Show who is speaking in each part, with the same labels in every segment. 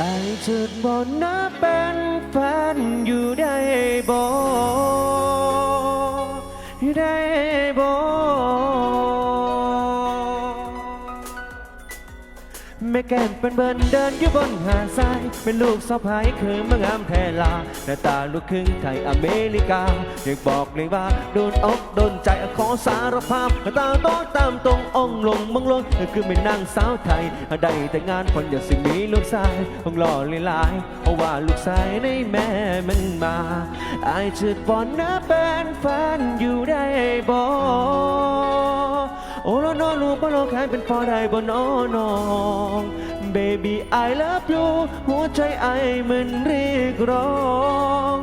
Speaker 1: ไอ้จุดบ่นนะเป็นแฟนอยู่ได้บ่ ม่แก้มเป็นเบิร์นเดินอยู่บนหาดทราย เป็นลูกสะพ้ายคือมางามแทลาหน้าตาลูกครึ่งไทยอเมริกาอยากบอกเลยว่าโดนอกโดนใจขอสารภาพตาโตตามตรงองค์ลงมังลงคือเป็นนางสาวไทยได้แต่งานคนอยากสิมีลูกชายคงหล่อเลยลายเพราะว่าลูกชายในแม่มันมาไอายชืดบอลนะเป็นแฟนอยู่ได้บ่โอ้โน บ่โลกแค่เป็นพอได้บ่น้อน้อง Baby I love you หัวใจไอมันเรียกร้อง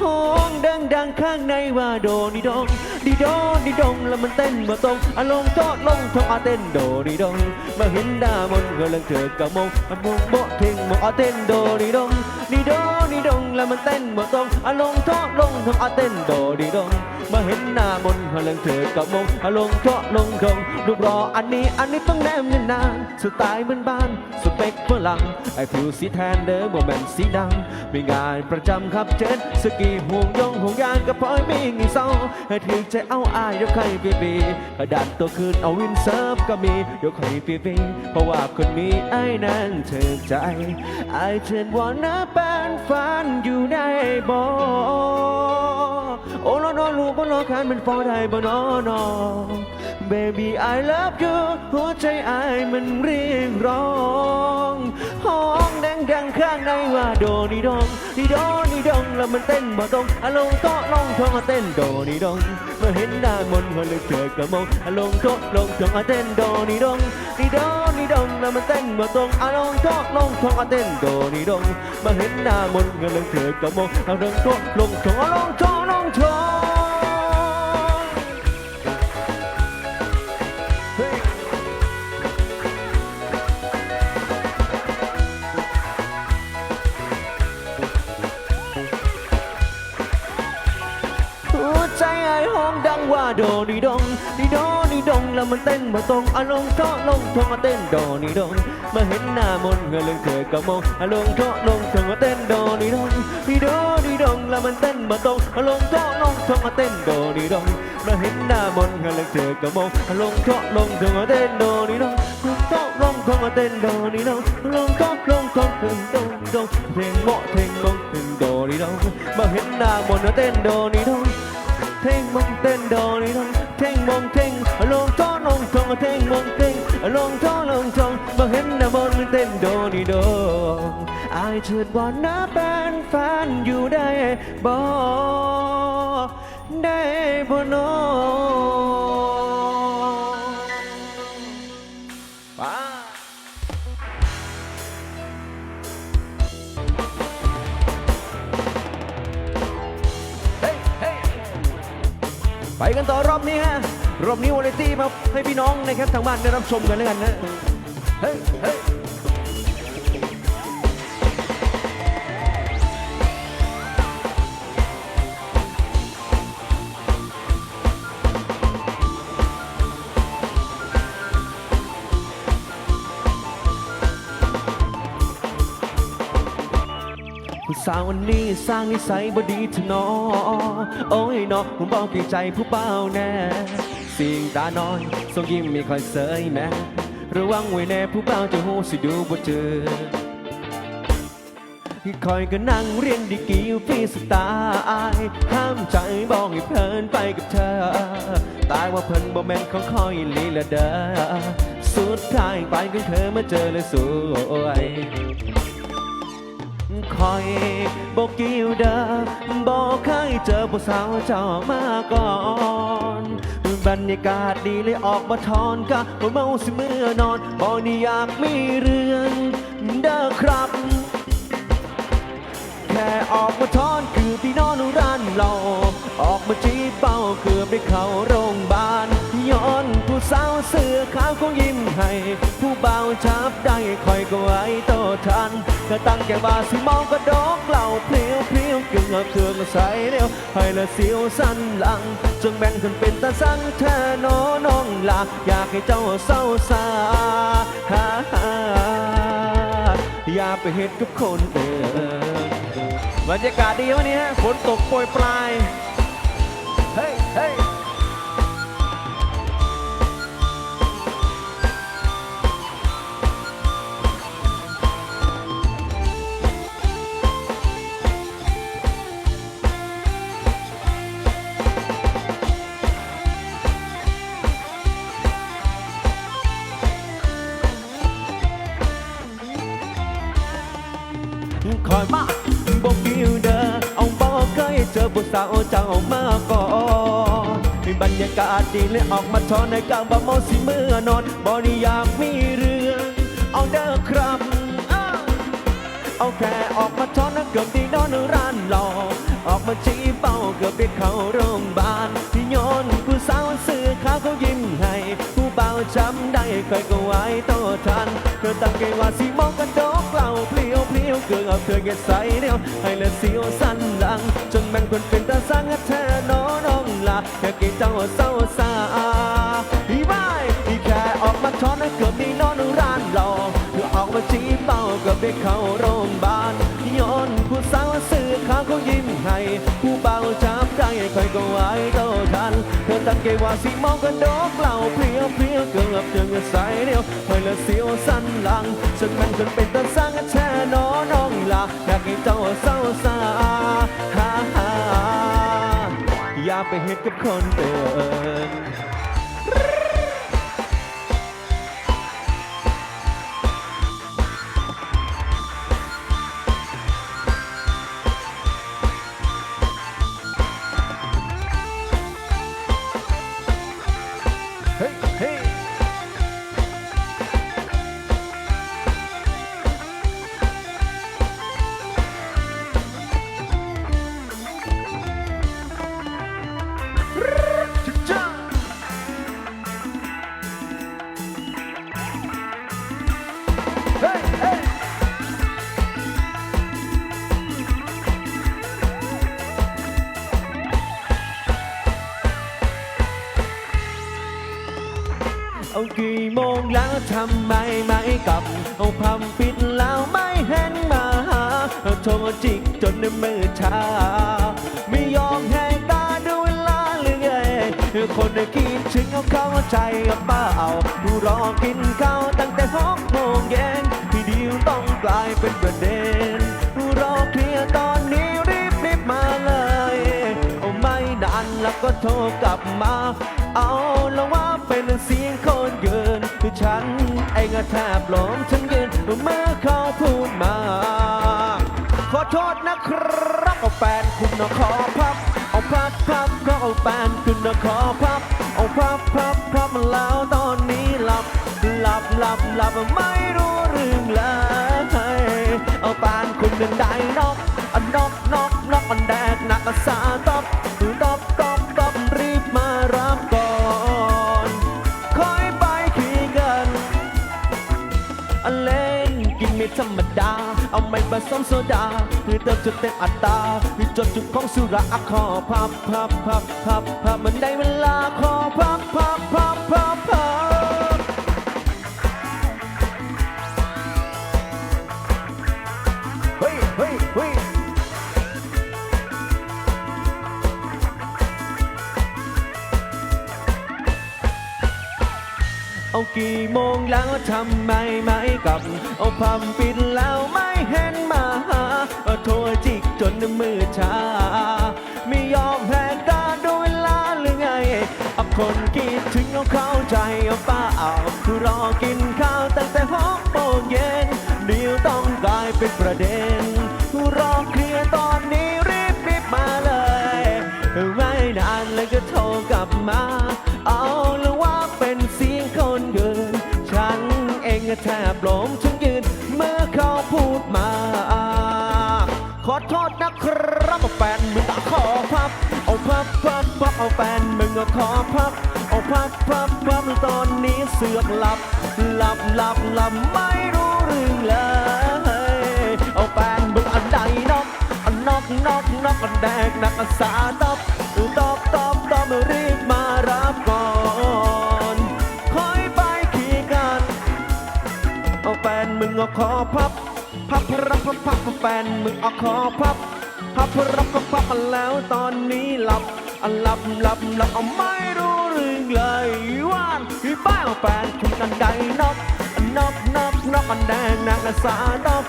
Speaker 1: ห้องดังดังข้างในว่าโดดีดองดีโดดีดองแล้วมันเต้นมาตรงอารมณ์โตลงทองอาเต้นโดดีดองมาเห็นดามนก็เลิกเถือกะมงมันมงโบะทิ้งมองอาเต้นโดดีดองดีโดดีดองแล้วมันเต้นมาตรงอารมณ์โตลงทองอาเต้นโดดีดองมาเห็นหน้ามนต์เขาเลิงเถิดกับมงอารมณ์เจาะลงทอง รูปรออันนี้อันนี้ต้องแนมนานสไตล์เหมือนบ้านสเปคฝรั่งไอ้ผิวสีแทนเด้อบ่แม่นสีดำมีงานประจำครับเจ็ดสกีห่วงยงห่วงยางก็พลอยมีงีเศร้าให้ถึงใจเอาอายยกให้ปีปีกระดานตัวคืนเอาวินเซิร์ฟก็มียกให้ปีปีเพราะว่าคนนี้ไอ้นั้นเธอใจไอ้เชิญว่านะเป็นฝันอยู่ในบ่ โอ้โนโนลูกบนโลกคันมันพอได้บ่นอนอ Baby I love you หัวใจไอายมันเรียกร้องห้องแดังดังข้างในว่าโดดีดองดีโดดีดองแล้วมันเต้นบ่ตรงอารมณ์โตลงทองเต้นโดดีดองเมื่อเห็นหน้ามนต์มันเลยเกิดกระมงอารมณ์โตลงทองเต้นโดดีดองดีโดดีดองแล้วมันเต้นบ่ตรงอารมณ์โตลงทองเต้นโดดีดองเมื่อเห็นหน้ามนต์มันเลยเกิดกระมงอารมณ์โตลงทองอารมณ์โตะล ไอ้ห้องดังว่าโดดีดงดีโดดีดงแล้วมันเต้นมาตรงอารมณ์เทาะลงทงมาเต้นโดดีดงมาเห็นหน้ามนต์เงยเลยเถิดกระมงอารมณ์เทาะลงทงมาเต้นโดดีดงดีโดดีดงแล้วมัน เต้นมาตรงมณ์เทาะลงทงเต้นโดดีดงมาเห็นหน้ามนต์เงยเลยเถิดกระมงอารมณ์เทนโดงเทาะลงทงมาเต้นโดดีดงลงเทาะลงทงเต้นโดดีดงเพลงเหมาะเพลงมงเพลงโดดีดงมาเห็นหน้ามนต์เต้นโดดีดงเท่งมงเต้นโดนี่น้องเท่งมงเท่งลงท้อลงทงเท่งมงเท่งลงท้อลงทงมาเห็นน้ามนเต้นโดนี่โดอายเชิดบอลนะเป็นแฟนอยู่ได้บ่ได้บ่นป้ ไปกันต่อรอบนี้ฮะ รอบนี้วอลเลตี้มาให้พี่น้องนะครับทางบ้านได้รับชมกันแล้วกันนะ เฮ้ยเฮ้ยาววันนี้สร้างนิสัยบดีเถอะนอ โอ้ยนอผมบอกกี่ใจผู้เป้าแน่ สิ่งตาน้อยส่งยิ้มไม่ค่อยเสยแม่ระวังไว้แน่ผู้เป้าจะหูสิดูบ่เจอคอยก็นั่งเรียนดีกรีอยู่ฟรีสไตล์ห้ามใจบอกให้เพลินไปกับเธอ ตายว่าเพลินบ่แม่นของคอยอีหลีละเดอสุดท้ายไปกันเธอมาเจอเลยสวย คอยบอกกิ้วเด้อบอกเคยเจอผู้สาวเจ้ามาก่อนบรรยากาศดีเลยออกมาทอนกะเมาสิเมื่อนอนบอกนี่อยากมีเรื่องเด้อครับ แค่ออกมาทอนคือที่นอนร้านเราออกมาจีบเป้าเกือบได้เข้าโรงพยาบาลย้อนผู้สาวเสื้อขาวคงยิ้มให้ ผู้เบาจับได้คอยก็ไว้โตทัน ก็ตั้งใจว่าสิเมองก็ดอกเหล่าเพลียวเพลียวเกลือเครื่องใส่เดียวให้ละเสียวสั้นหลังจงแบ่งขึ้นเป็นตาสั่งแท้นอน้องลาอยากให้เจ้าเศร้าซาฮ่าฮ่าอยาไปเห็ดกับคนเดินบรรยากาศดีวันนี้ฮะฝนตกโปรยปลาย เฮ้ยเฮ้ย สาวเจ้ามาก่อนมีบรรยากาศดีเลยออกมาทอนในกลางบ่มอสิเมื่อนอนบ่ได้อยากมีเรื่องเอาเด้อครับเอาแค่ออกมาทอนนะเกือบไดีนอนร้านหลอกออกมาชี้เป้าเกือบได้เข้าโรงพยาบาลที่โยนผู้สาวเสื้อขาวเขายิ้มให้ผู้เบาจำได้เคยก็ไว้โตทันเธอตั้งใจว่าสิมองกันดอก เกือเอาเธอแค่ใส่เดียวให้เลือดเสียวสั้นหลัง จนแม่งคนเป็นตาสังแท้น้อน้องละแค่กินเจ้าเศร้าซาอีไม่อีแค่ออกมาทอนนะเกือบไดีนอนร้านหลอกเธอออกมาชี้เป้ากือบได้เข้าโรงพยาบาลย้อนผู้สาวสื่อขาวเขายิ้มให้ผู้เบาจับได้คอยก็ไว้โตทัน เธอตั้งใจว่าสิมองกันดอกเหล่าเพลียวเพลียวเกือบจะเงนใสเดียวเฮ้ยละเสียวสั้นหลังฉันมันจนเป็นตาสร้างแช่น้อน้องลาอยากให้เจ้าเศร้าซาฮ่าฮ่าอย่าไปเห็ดกับคนอื่น เอากี่โมงแล้วทำไมไม่กลับ เอาพัมปิดแล้วไม่เห็นมาหาโทรจิกจนในมือชา ไม่ยอมแหกตาดูเวลาหรือไงคนได้คิดถึงเอาเข้าใจเอาเปล่าดูรอกินข้าวตั้งแต่หกโมงเย็นที่เดียวต้องกลายเป็นประเด็นรอเคลียร์ตอนนี้รีบรีบมาเลย เอาไม่นานแล้วก็โทรกลับมา เอาล้วว่า เองอะแทบหลงทั้งยืนเมื่อเขาพูดมา ขอโทษนะครับเอาแฟนคุณนะขอพับ เอาพับพับก็เอาแฟนคุณนะขอพับ เอาพับพับพับแล้วตอนนี้หลับ หลับหลับหลับไม่รู้เรื่องเลยเอาแฟนคุณนึ่งได้นอกอนอกนอก ไม่ผสมโซดาคือเติมจุดเต็มอัตราคือจดจุดของสุราขอพับพับพับพับพับมันได้เวลาขอพับพับพับพับพับเฮ้ยเฮ้ยเฮ้ยเอากี่โมงแล้วทำไมไม่กลับ เอาพัมปิดแล้วไม่ ชาไม่ยอมแหกตาดูเวลาหรือไงเอาคนคิดถึงเอาเข้าใจเอาป้าเอารอกินข้าวตั้งแต่หกโมงเย็นเดี๋ยวต้องกลายเป็นประเด็นรอเคลียร์ตอนนี้รีบรีบมาเลย ไม่นานเลยก็โทรกลับมา เอาแฟนมึงอะขอพับเอาพับพับพับตอนนี้เสือกหลับหลับหลับหลับไม่รู้เรื่องเลยเอาแฟนมึงอันใดนอกอันนอกนอกนอกอันแดกนักอันสาตอบตอบตอบตอบรีบมารับก่อนคอยไปขี่กันเอาแฟนมึงเอาขอพับพับรับพับพับแฟนมึงเอาคอพับพับรับพับพับแล้วตอนนี้หลับ อันหลับหลับหลับเอาไม่รู้เรื่องเลยว่านพี่บ้าแฟนคุณกันใดนกนกนกนกอันแดงนางสานก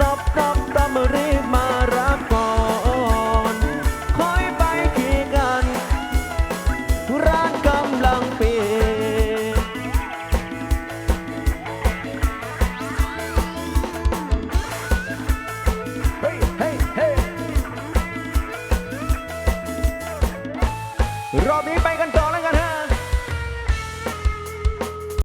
Speaker 1: นกนกนกมารีบมา